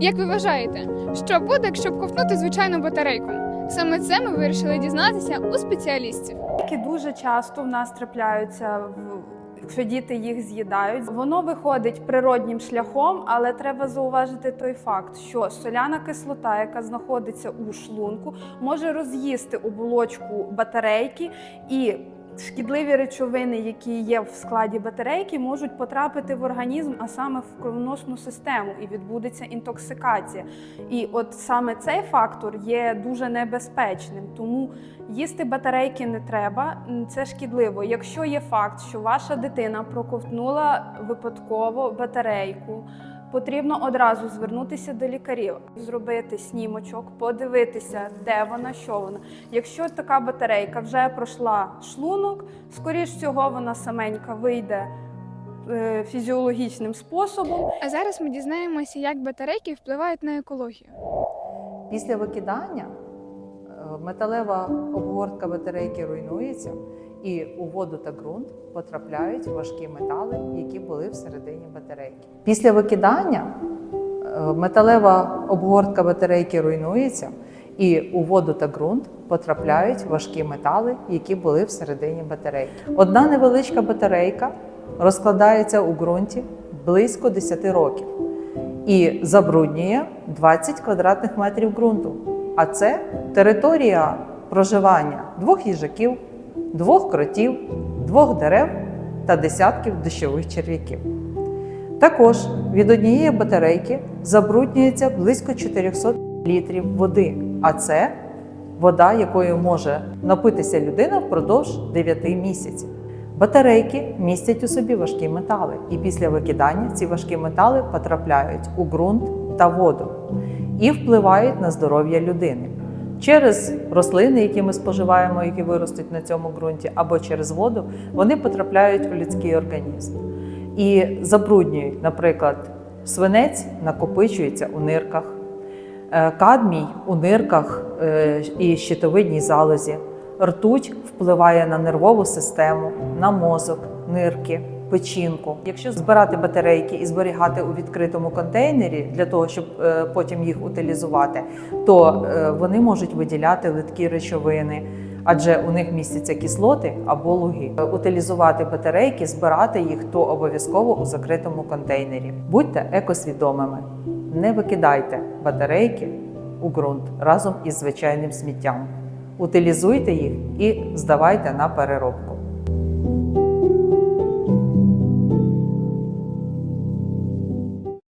Як ви вважаєте, що буде, якщо ковтнути звичайну батарейку? Саме це ми вирішили дізнатися у спеціалістів. Які дуже часто в нас трапляються в. Якщо діти їх з'їдають, воно виходить природнім шляхом, але треба зауважити той факт, що соляна кислота, яка знаходиться у шлунку, може роз'їсти оболочку батарейки і. Шкідливі речовини, які є в складі батарейки, можуть потрапити в організм, а саме в кровоносну систему, і відбудеться інтоксикація. І от саме цей фактор є дуже небезпечним. Тому їсти батарейки не треба, це шкідливо. Якщо є факт, що ваша дитина проковтнула випадково батарейку, потрібно одразу звернутися до лікарів, зробити снімочок, подивитися, де вона, що вона. Якщо така батарейка вже пройшла шлунок, скоріш всього вона саменька вийде е, фізіологічним способом. А зараз ми дізнаємося, як батарейки впливають на екологію. Після викидання металева обгортка батарейки руйнується, і у воду та ґрунт потрапляють важкі метали, які були всередині батарейки. Після викидання е, металева обгортка батарейки руйнується, і у воду та ґрунт потрапляють важкі метали, які були всередині батарейки. Одна невеличка батарейка розкладається у ґрунті близько 10 років і забруднює 20 квадратних метрів ґрунту. А це територія проживання двох їжаків, двох кротів, двох дерев та десятків дощових черв'яків. Також від однієї батарейки забруднюється близько 400 літрів води, а це вода, якою може напитися людина впродовж 9 місяців. Батарейки містять у собі важкі метали, і після викидання ці важкі метали потрапляють у ґрунт та воду і впливають на здоров'я людини. Через рослини, які ми споживаємо, які виростуть на цьому ґрунті, або через воду, вони потрапляють у людський організм. І забруднюють, наприклад, свинець накопичується у нирках, е, кадмій у нирках е, і щитовидній залозі. Ртуть впливає на нервову систему, на мозок, нирки, печінку. Якщо збирати батарейки і зберігати у відкритому контейнері для того, щоб е, потім їх утилізувати, то е, вони можуть виділяти литкі речовини, адже у них містяться кислоти або луги. Е, Утилізувати батарейки, збирати їх, то обов'язково у закритому контейнері. Будьте екосвідомими, не викидайте батарейки у ґрунт разом із звичайним сміттям. Утилізуйте їх і здавайте на переробку.